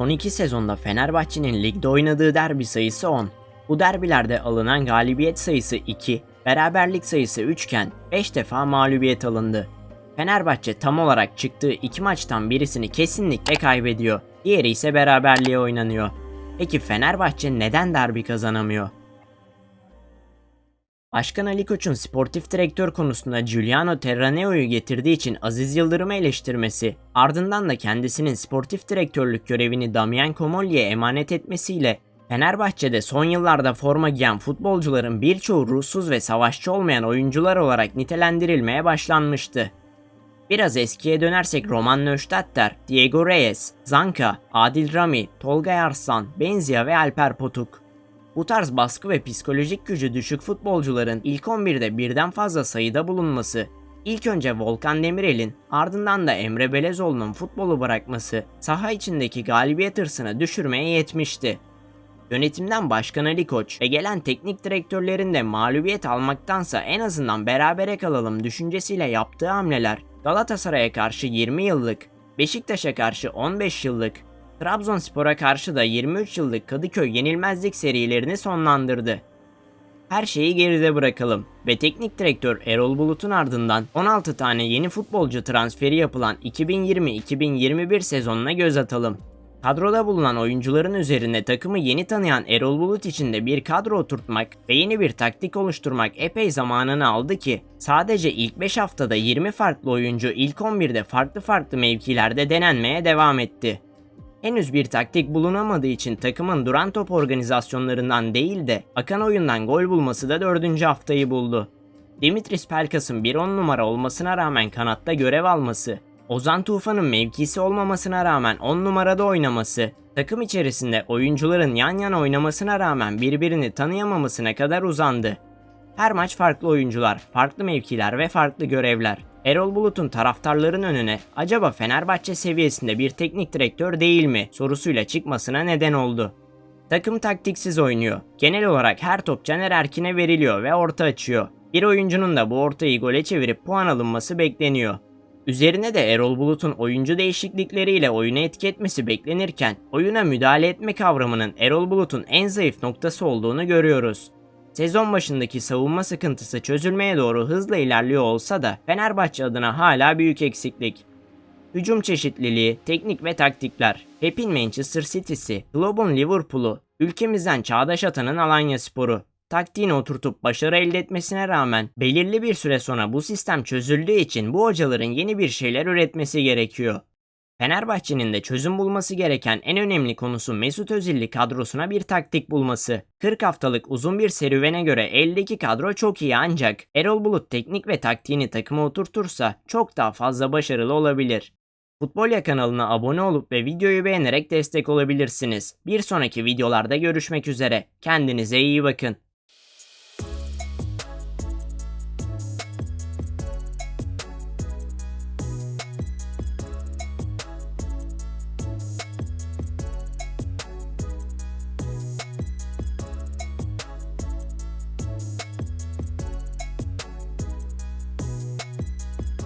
Son iki sezonda Fenerbahçe'nin ligde oynadığı derbi sayısı 10. Bu derbilerde alınan galibiyet sayısı 2, beraberlik sayısı 3 iken 5 defa mağlubiyet alındı. Fenerbahçe tam olarak çıktığı iki maçtan birisini kesinlikle kaybediyor. Diğeri ise beraberliğe oynanıyor. Peki Fenerbahçe neden derbi kazanamıyor? Başkan Ali Koç'un sportif direktör konusunda Giuliano Terraneo'yu getirdiği için Aziz Yıldırım'ı eleştirmesi, ardından da kendisinin sportif direktörlük görevini Damien Comolli'ye emanet etmesiyle Fenerbahçe'de son yıllarda forma giyen futbolcuların birçoğu ruhsuz ve savaşçı olmayan oyuncular olarak nitelendirilmeye başlanmıştı. Biraz eskiye dönersek Roman Nöştatter, Diego Reyes, Zanka, Adil Rami, Tolga Arslan, Benzia ve Alper Potuk. Bu tarz baskı ve psikolojik gücü düşük futbolcuların ilk 11'de birden fazla sayıda bulunması, ilk önce Volkan Demirel'in ardından da Emre Belezoğlu'nun futbolu bırakması saha içindeki galibiyet hırsını düşürmeye yetmişti. Yönetimden Başkan Ali Koç ve gelen teknik direktörlerin de mağlubiyet almaktansa en azından berabere kalalım düşüncesiyle yaptığı hamleler Galatasaray'a karşı 20 yıllık, Beşiktaş'a karşı 15 yıllık, Trabzonspor'a karşı da 23 yıllık Kadıköy yenilmezlik serilerini sonlandırdı. Her şeyi geride bırakalım ve teknik direktör Erol Bulut'un ardından 16 tane yeni futbolcu transferi yapılan 2020-2021 sezonuna göz atalım. Kadroda bulunan oyuncuların üzerine takımı yeni tanıyan Erol Bulut için de bir kadro oturtmak ve yeni bir taktik oluşturmak epey zamanını aldı ki sadece ilk 5 haftada 20 farklı oyuncu ilk 11'de farklı farklı mevkilerde denenmeye devam etti. Henüz bir taktik bulunamadığı için takımın duran top organizasyonlarından değil de akan oyundan gol bulması da 4. haftayı buldu. Dimitris Pelkas'ın bir 10 numara olmasına rağmen kanatta görev alması, Ozan Tufan'ın mevkisi olmamasına rağmen 10 numarada oynaması, takım içerisinde oyuncuların yan yana oynamasına rağmen birbirini tanıyamamasına kadar uzandı. Her maç farklı oyuncular, farklı mevkiler ve farklı görevler. Erol Bulut'un taraftarların önüne acaba Fenerbahçe seviyesinde bir teknik direktör değil mi sorusuyla çıkmasına neden oldu. Takım taktiksiz oynuyor. Genel olarak her top Caner Erkin'e veriliyor ve orta açıyor. Bir oyuncunun da bu ortayı gole çevirip puan alınması bekleniyor. Üzerine de Erol Bulut'un oyuncu değişiklikleriyle oyunu etki etmesi beklenirken oyuna müdahale etme kavramının Erol Bulut'un en zayıf noktası olduğunu görüyoruz. Sezon başındaki savunma sıkıntısı çözülmeye doğru hızla ilerliyor olsa da Fenerbahçe adına hala büyük eksiklik. Hücum çeşitliliği, teknik ve taktikler, Pep'in Manchester City'si, Globe'un Liverpool'u, ülkemizden Çağdaş Atan'ın Alanya Sporu, taktiğini oturtup başarı elde etmesine rağmen belirli bir süre sonra bu sistem çözüldüğü için bu hocaların yeni bir şeyler üretmesi gerekiyor. Fenerbahçe'nin de çözüm bulması gereken en önemli konusu Mesut Özil'li kadrosuna bir taktik bulması. 40 haftalık uzun bir serüvene göre eldeki kadro çok iyi ancak Erol Bulut teknik ve taktiğini takıma oturtursa çok daha fazla başarılı olabilir. Futbolya kanalına abone olup ve videoyu beğenerek destek olabilirsiniz. Bir sonraki videolarda görüşmek üzere. Kendinize iyi bakın.